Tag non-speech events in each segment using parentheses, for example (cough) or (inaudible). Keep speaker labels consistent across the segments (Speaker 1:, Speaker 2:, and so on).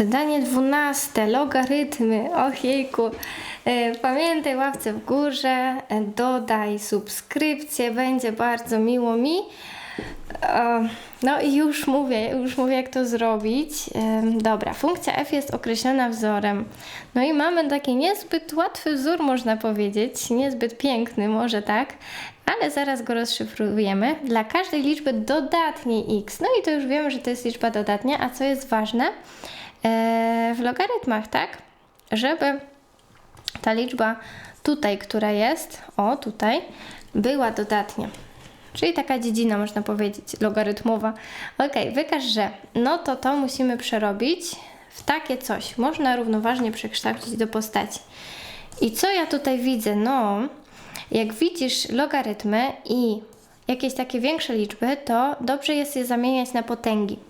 Speaker 1: Zadanie dwunaste, logarytmy. Och jejku. E, Pamiętaj łapce w górze, e, dodaj subskrypcję, będzie bardzo miło mi. E, No i już mówię, już mówię jak to zrobić. Dobra, funkcja f jest określona wzorem. No i mamy taki niezbyt łatwy wzór, można powiedzieć, niezbyt piękny, może tak, ale zaraz go rozszyfrujemy. Dla każdej liczby dodatniej x. No i to już wiemy, że to jest liczba dodatnia, a co jest ważne? E, w logarytmach, tak? Żeby ta liczba tutaj, która jest, o tutaj, była dodatnia. Czyli taka dziedzina, można powiedzieć, logarytmowa. Ok, wykaż, że no to to musimy przerobić w takie coś. Można równoważnie przekształcić do postaci. I co ja tutaj widzę? No, jak widzisz logarytmy i jakieś takie większe liczby, to dobrze jest je zamieniać na potęgi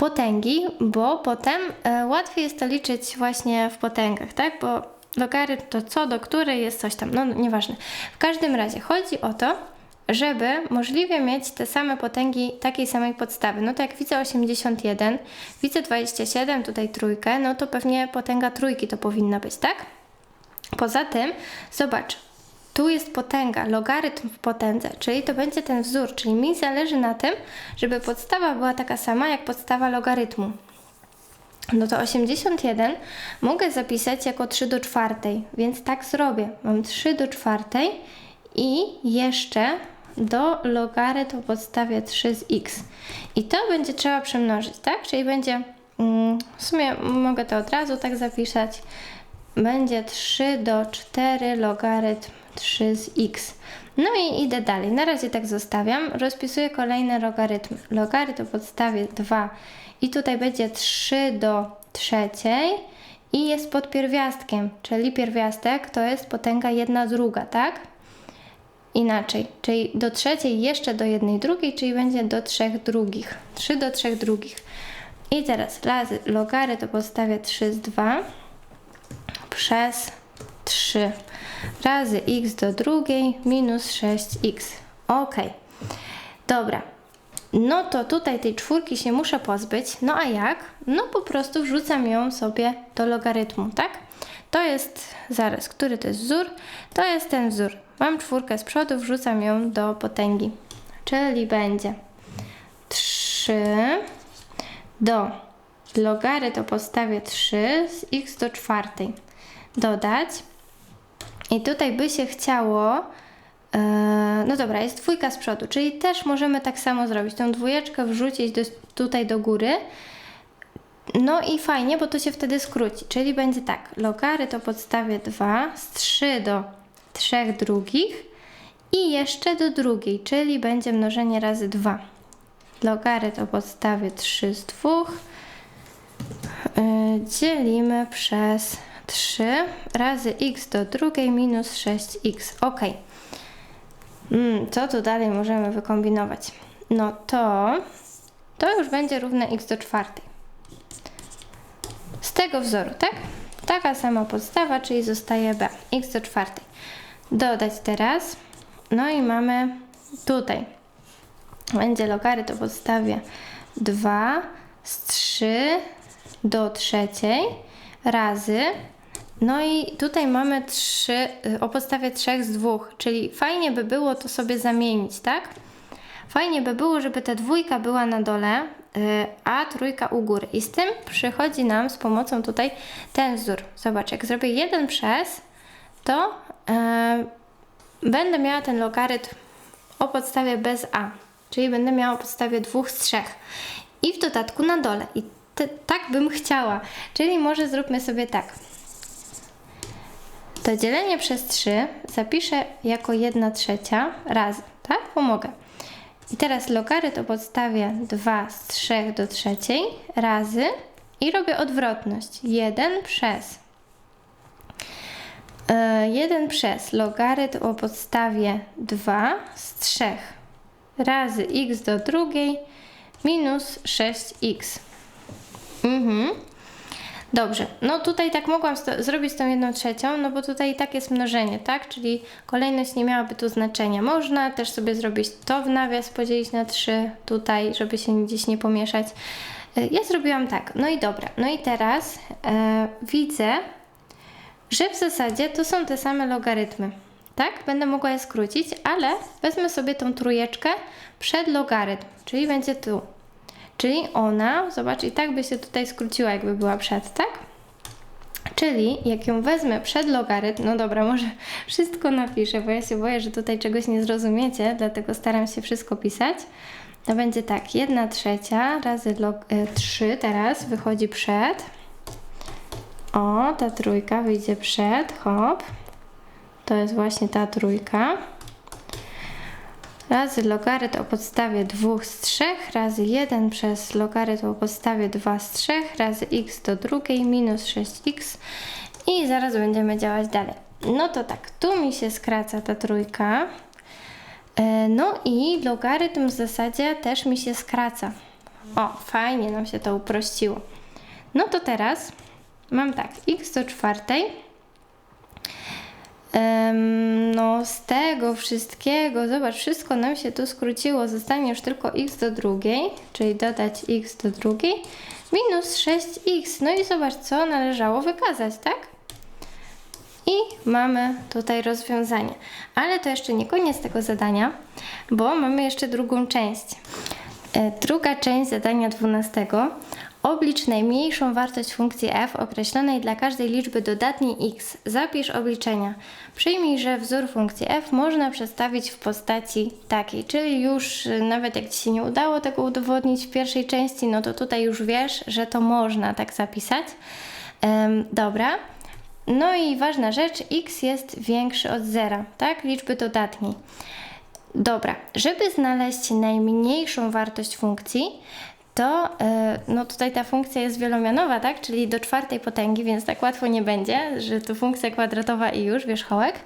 Speaker 1: potęgi, bo potem e, łatwiej jest to liczyć właśnie w potęgach, tak? Bo logarytm to co do której jest coś tam, no nieważne. W każdym razie chodzi o to, żeby możliwie mieć te same potęgi takiej samej podstawy. No to jak widzę 81, widzę 27, tutaj trójkę, no to pewnie potęga trójki to powinna być, tak? Poza tym, zobacz, tu jest potęga, logarytm w potędze, czyli to będzie ten wzór, czyli mi zależy na tym, żeby podstawa była taka sama jak podstawa logarytmu. No to 81 mogę zapisać jako 3 do czwartej, więc tak zrobię. Mam 3 do czwartej i jeszcze do logarytm podstawie 3 z x. I to będzie trzeba przemnożyć, tak? Czyli będzie, mm, w sumie mogę to od razu tak zapisać, będzie 3 do 4 logarytm 3 z x. No i idę dalej. Na razie tak zostawiam. Rozpisuję kolejne logarytmy. Logarytm o podstawie 2 i tutaj będzie 3 do trzeciej i jest pod pierwiastkiem, czyli pierwiastek to jest potęga jedna druga, tak? Inaczej, czyli do trzeciej jeszcze do jednej drugiej, czyli będzie do trzech drugich. 3 do trzech drugich. I teraz razy logarytm o podstawie 3 z 2 przez 3 razy x do drugiej minus 6x. Ok. Dobra. No to tutaj tej czwórki się muszę pozbyć. No a jak? No po prostu wrzucam ją sobie do logarytmu, tak? To jest, zaraz, który to jest wzór? To jest ten wzór. Mam czwórkę z przodu, wrzucam ją do potęgi. Czyli będzie 3 do logarytm podstawie 3 z x do czwartej dodać. I tutaj by się chciało, e, no dobra, jest dwójka z przodu, czyli też możemy tak samo zrobić. Tą dwójeczkę wrzucić do, tutaj do góry. No i fajnie, bo to się wtedy skróci. Czyli będzie tak, logarytm o podstawie 2 z 3 do 3 drugich i jeszcze do drugiej, czyli będzie mnożenie razy 2. Logarytm o podstawie 3 z 2 yy, dzielimy przez 3 razy x do drugiej minus 6x. Ok. Mm, co tu dalej możemy wykombinować? No to to już będzie równe x do czwartej. Z tego wzoru, tak? Taka sama podstawa, czyli zostaje b. x do czwartej. Dodać teraz. No i mamy tutaj. Będzie logarytm o podstawie 2 z 3 do trzeciej razy. No i tutaj mamy 3 o podstawie 3 z 2, czyli fajnie by było to sobie zamienić, tak? Fajnie by było, żeby ta dwójka była na dole, y, a trójka u góry. I z tym przychodzi nam z pomocą tutaj ten wzór. Zobacz, jak zrobię 1 przez, to yy, będę miała ten logarytm o podstawie bez a, czyli będę miała o podstawie 2 z 3. I w dodatku na dole. I te, tak bym chciała. Czyli może zróbmy sobie tak. To dzielenie przez 3 zapiszę jako 1 trzecia razy, tak? Pomogę. I teraz logarytm o podstawie 2 z 3 do trzeciej razy i robię odwrotność. 1 przez 1 przez logarytm o podstawie 2 z 3 razy x do drugiej minus 6x. Mhm. Dobrze, no tutaj tak mogłam zrobić tą jedną trzecią, no bo tutaj i tak jest mnożenie, tak? Czyli kolejność nie miałaby tu znaczenia. Można też sobie zrobić to w nawias, podzielić na 3 tutaj, żeby się gdzieś nie pomieszać. E, Ja zrobiłam tak, no i dobra, no i teraz e, widzę, że w zasadzie to są te same logarytmy. Tak? Będę mogła je skrócić, ale wezmę sobie tą trójeczkę przed logarytm, czyli będzie tu. Czyli ona, zobacz, i tak by się tutaj skróciła, jakby była przed, tak? Czyli jak ją wezmę przed logarytm, no dobra, może (laughs) wszystko napiszę, bo ja się boję, że tutaj czegoś nie zrozumiecie, dlatego staram się wszystko pisać. To będzie tak, 1 trzecia razy log, y, 3 teraz wychodzi przed. O, ta trójka wyjdzie przed, hop. To jest właśnie ta trójka. Razy logarytm o podstawie 2 z 3 razy 1 przez logarytm o podstawie 2 z 3 razy x do drugiej minus 6x i zaraz będziemy działać dalej. No to tak, tu mi się skraca ta trójka. E, No i logarytm w zasadzie też mi się skraca. O, fajnie nam się to uprościło. No to teraz mam tak, x do czwartej. No, z tego wszystkiego, zobacz, wszystko nam się tu skróciło. Zostanie już tylko x do drugiej, czyli dodać x do drugiej, minus 6x. No i zobacz, co należało wykazać, tak? I mamy tutaj rozwiązanie. Ale to jeszcze nie koniec tego zadania, bo mamy jeszcze drugą część. E, Druga część zadania 12. Oblicz najmniejszą wartość funkcji f określonej dla każdej liczby dodatniej x. Zapisz obliczenia. Przyjmij, że wzór funkcji f można przedstawić w postaci takiej, czyli już y, nawet jak Ci się nie udało tego udowodnić w pierwszej części, no to tutaj już wiesz, że to można tak zapisać. Dobra. No i ważna rzecz, x jest większy od zera, tak? Liczby dodatniej. Dobra, żeby znaleźć najmniejszą wartość funkcji, to e, no tutaj ta funkcja jest wielomianowa, tak? Czyli do czwartej potęgi, więc tak łatwo nie będzie, że to funkcja kwadratowa i już wierzchołek.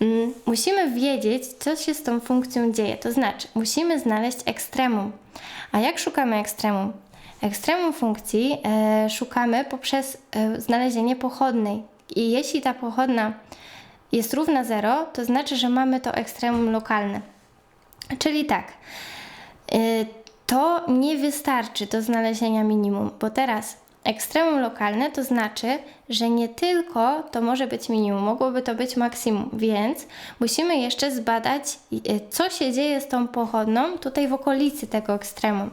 Speaker 1: Mm, Musimy wiedzieć, co się z tą funkcją dzieje. To znaczy, musimy znaleźć ekstremum. A jak szukamy ekstremum? Ekstremum funkcji e, szukamy poprzez e, znalezienie pochodnej. I jeśli ta pochodna jest równa 0, to znaczy, że mamy to ekstremum lokalne. Czyli tak, to nie wystarczy do znalezienia minimum, bo teraz ekstremum lokalne to znaczy, że nie tylko to może być minimum, mogłoby to być maksimum, więc musimy jeszcze zbadać, y, co się dzieje z tą pochodną tutaj w okolicy tego ekstremum.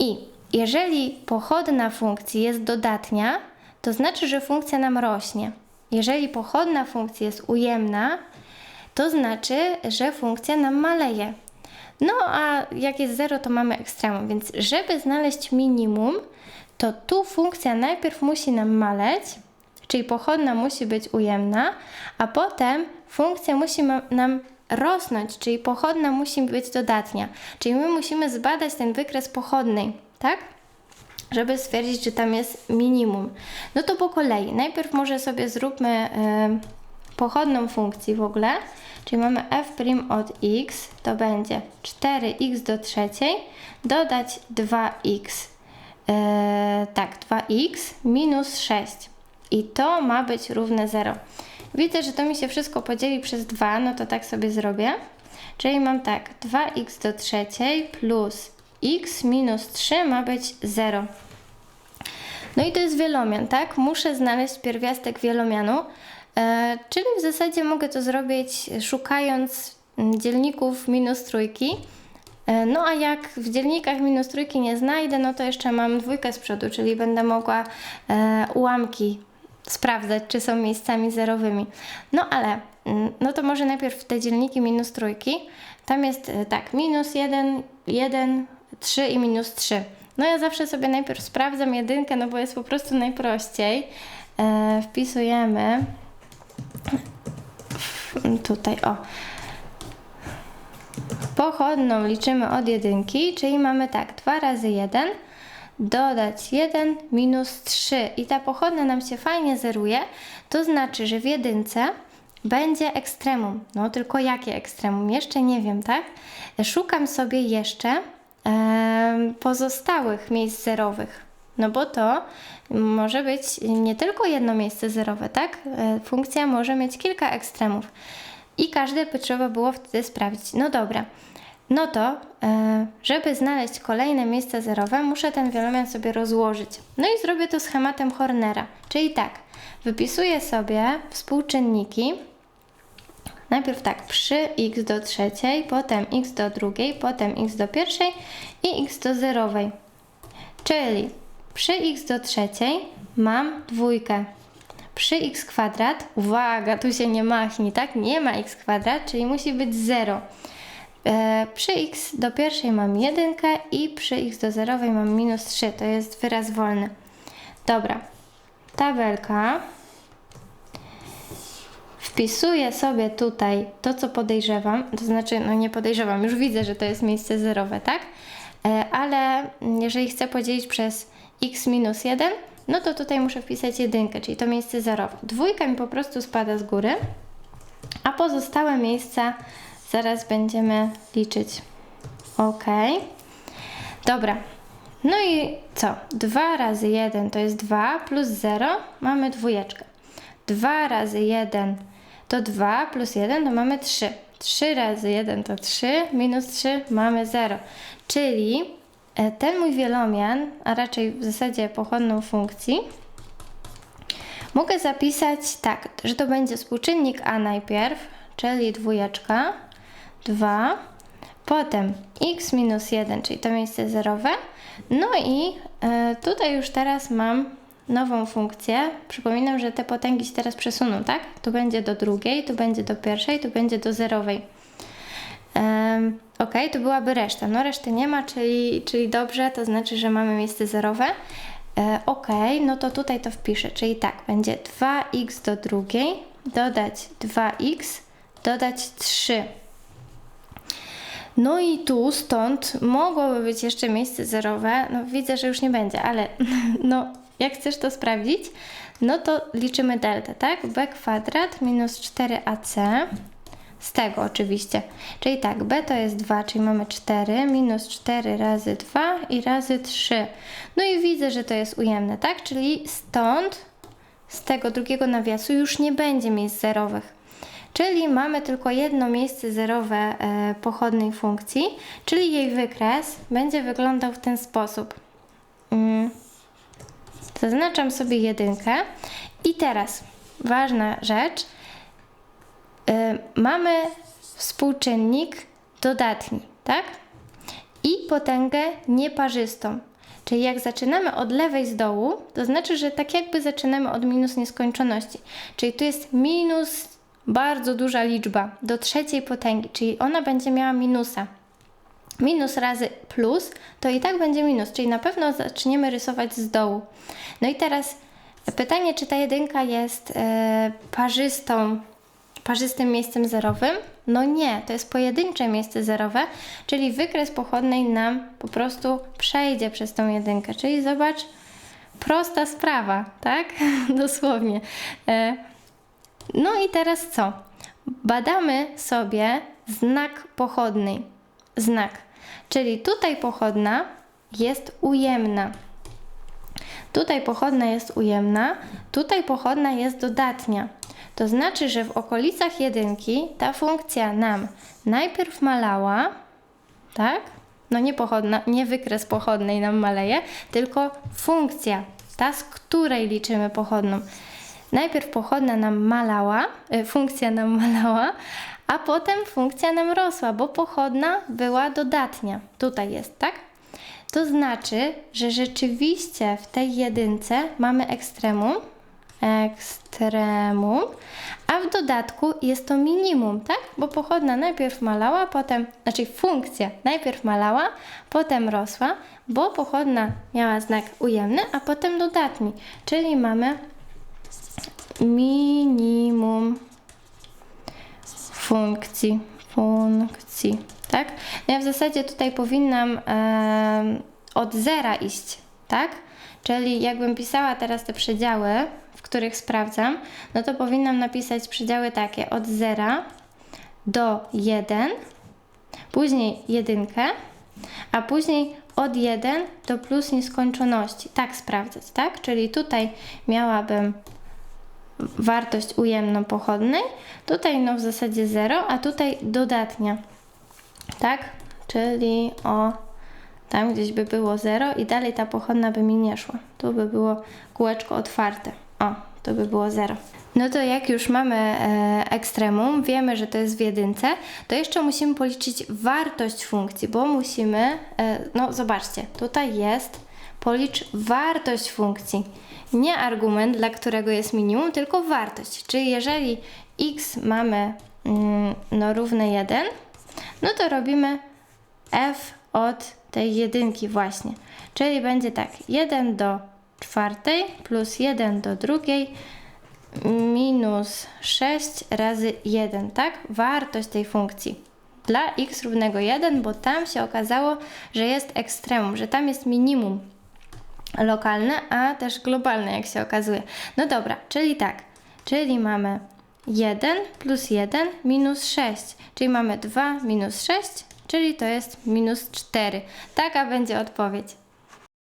Speaker 1: I jeżeli pochodna funkcji jest dodatnia, to znaczy, że funkcja nam rośnie. Jeżeli pochodna funkcji jest ujemna, to znaczy, że funkcja nam maleje. No a jak jest 0, to mamy ekstremum, więc żeby znaleźć minimum, to tu funkcja najpierw musi nam maleć, czyli pochodna musi być ujemna, a potem funkcja musi nam rosnąć, czyli pochodna musi być dodatnia. Czyli my musimy zbadać ten wykres pochodnej, tak? żeby stwierdzić, czy tam jest minimum. No to po kolei. Najpierw może sobie zróbmy em, pochodną funkcji w ogóle, czyli mamy f' od x, to będzie 4x do trzeciej, dodać 2x, e, tak, 2x minus 6 i to ma być równe 0. Widzę, że to mi się wszystko podzieli przez 2, no to tak sobie zrobię. Czyli mam tak, 2x do trzeciej plus x minus 3 ma być 0. No i to jest wielomian, tak? Muszę znaleźć pierwiastek wielomianu, czyli w zasadzie mogę to zrobić szukając mm, dzielników minus trójki. E, no a jak w dzielnikach minus trójki nie znajdę, no to jeszcze mam dwójkę z przodu, czyli będę mogła e, ułamki sprawdzać, czy są miejscami zerowymi. No ale, mm, no to może najpierw te dzielniki minus trójki. Tam jest e, tak, minus 1, 1, 3 i minus 3. No ja zawsze sobie najpierw sprawdzam jedynkę, no bo jest po prostu najprościej. E, wpisujemy tutaj, o. Pochodną liczymy od jedynki, czyli mamy tak, 2 razy 1, dodać 1 minus 3 i ta pochodna nam się fajnie zeruje, to znaczy, że w jedynce będzie ekstremum. No tylko jakie ekstremum? Jeszcze nie wiem, tak? Szukam sobie jeszcze pozostałych miejsc zerowych. No bo to może być nie tylko jedno miejsce zerowe, tak? E, Funkcja może mieć kilka ekstremów. I każde by trzeba było wtedy sprawdzić. No dobra, no to e, żeby znaleźć kolejne miejsca zerowe, muszę ten wielomian sobie rozłożyć. No i zrobię to schematem Hornera. Czyli tak, wypisuję sobie współczynniki. Najpierw tak, przy x do trzeciej, potem x do drugiej, potem x do pierwszej i x do zerowej. Czyli przy x do trzeciej mam dwójkę. Przy x kwadrat, uwaga, tu się nie machni, tak? Nie ma x kwadrat, czyli musi być 0. E, przy x do pierwszej mam jedynkę i przy x do zerowej mam minus 3. To jest wyraz wolny. Dobra, tabelka. Wpisuję sobie tutaj to, co podejrzewam, to znaczy, no nie podejrzewam, już widzę, że to jest miejsce zerowe, tak? E, ale jeżeli chcę podzielić przez x minus 1, no to tutaj muszę wpisać jedynkę, czyli to miejsce zerowe. Dwójka mi po prostu spada z góry, a pozostałe miejsca zaraz będziemy liczyć. Ok. Dobra. No i co? 2 razy 1 to jest 2 plus 0 mamy dwójeczkę. 2 razy 1 to 2 plus 1 to mamy 3. 3 razy 1 to 3, minus 3 mamy 0. Czyli ten mój wielomian, a raczej w zasadzie pochodną funkcji, mogę zapisać tak, że to będzie współczynnik a najpierw, czyli dwójeczka, 2, potem x minus 1, czyli to miejsce zerowe, no i e, tutaj już teraz mam nową funkcję. Przypominam, że te potęgi się teraz przesuną, tak? Tu będzie do drugiej, tu będzie do pierwszej, tu będzie do zerowej. Ok, tu byłaby reszta. No reszty nie ma, czyli, czyli dobrze, to znaczy, że mamy miejsce zerowe. E, ok, no to tutaj to wpiszę, czyli tak, będzie 2x do drugiej, dodać 2x, dodać 3. No i tu stąd mogłoby być jeszcze miejsce zerowe. No widzę, że już nie będzie, ale (laughs) no jak chcesz to sprawdzić, no to liczymy deltę, tak? b kwadrat minus 4ac z tego oczywiście. Czyli tak, b to jest 2, czyli mamy 4, minus 4 razy 2 i razy 3. No i widzę, że to jest ujemne, tak? Czyli stąd z tego drugiego nawiasu już nie będzie miejsc zerowych. Czyli mamy tylko jedno miejsce zerowe e, pochodnej funkcji, czyli jej wykres będzie wyglądał w ten sposób. Mm. Zaznaczam sobie jedynkę i teraz ważna rzecz. E, mamy współczynnik dodatni, tak? I potęgę nieparzystą. Czyli jak zaczynamy od lewej z dołu, to znaczy, że tak jakby zaczynamy od minus nieskończoności. Czyli tu jest minus bardzo duża liczba do trzeciej potęgi, czyli ona będzie miała minusa. Minus razy plus to i tak będzie minus, czyli na pewno zaczniemy rysować z dołu. No i teraz pytanie, czy ta jedynka jest e, parzystą, parzystym miejscem zerowym? No nie, to jest pojedyncze miejsce zerowe, czyli wykres pochodnej nam po prostu przejdzie przez tą jedynkę. Czyli zobacz, prosta sprawa, tak? (laughs) Dosłownie. E, no i teraz co? Badamy sobie znak pochodny. Znak. Czyli tutaj pochodna jest ujemna. Tutaj pochodna jest ujemna, tutaj pochodna jest dodatnia. To znaczy, że w okolicach jedynki ta funkcja nam najpierw malała, tak? No nie pochodna, nie wykres pochodnej nam maleje, tylko funkcja, ta z której liczymy pochodną. Najpierw pochodna nam malała, y, funkcja nam malała, a potem funkcja nam rosła, bo pochodna była dodatnia. Tutaj jest, tak? To znaczy, że rzeczywiście w tej jedynce mamy ekstremum, ekstremum, a w dodatku jest to minimum, tak? Bo pochodna najpierw malała, potem, znaczy funkcja najpierw malała, potem rosła, bo pochodna miała znak ujemny, a potem dodatni, czyli mamy minimum funkcji, funkcji, tak? No ja w zasadzie tutaj powinnam e, od zera iść, tak? Czyli jakbym pisała teraz te przedziały, których sprawdzam, no to powinnam napisać przedziały takie od zera do 1, później jedynkę, a później od 1 do plus nieskończoności. Tak sprawdzać, tak? Czyli tutaj miałabym wartość ujemną pochodnej. Tutaj no w zasadzie 0, a tutaj dodatnia. Tak? czyli o tam gdzieś by było 0 i dalej ta pochodna by mi nie szła. Tu by było kółeczko otwarte. O, to by było 0. No to jak już mamy e, ekstremum, wiemy, że to jest w jedynce, to jeszcze musimy policzyć wartość funkcji, bo musimy, e, no zobaczcie, tutaj jest policz wartość funkcji. Nie argument, dla którego jest minimum, tylko wartość. Czyli jeżeli x mamy mm, no, równe 1, no to robimy f od tej jedynki właśnie. Czyli będzie tak, 1 do czwartej plus 1 do drugiej minus 6 razy 1, tak? Wartość tej funkcji dla x równego 1, bo tam się okazało, że jest ekstremum, że tam jest minimum lokalne, a też globalne, jak się okazuje. No dobra, czyli tak, czyli mamy 1 plus 1 minus 6, czyli mamy 2 minus 6, czyli to jest minus 4. Taka będzie odpowiedź.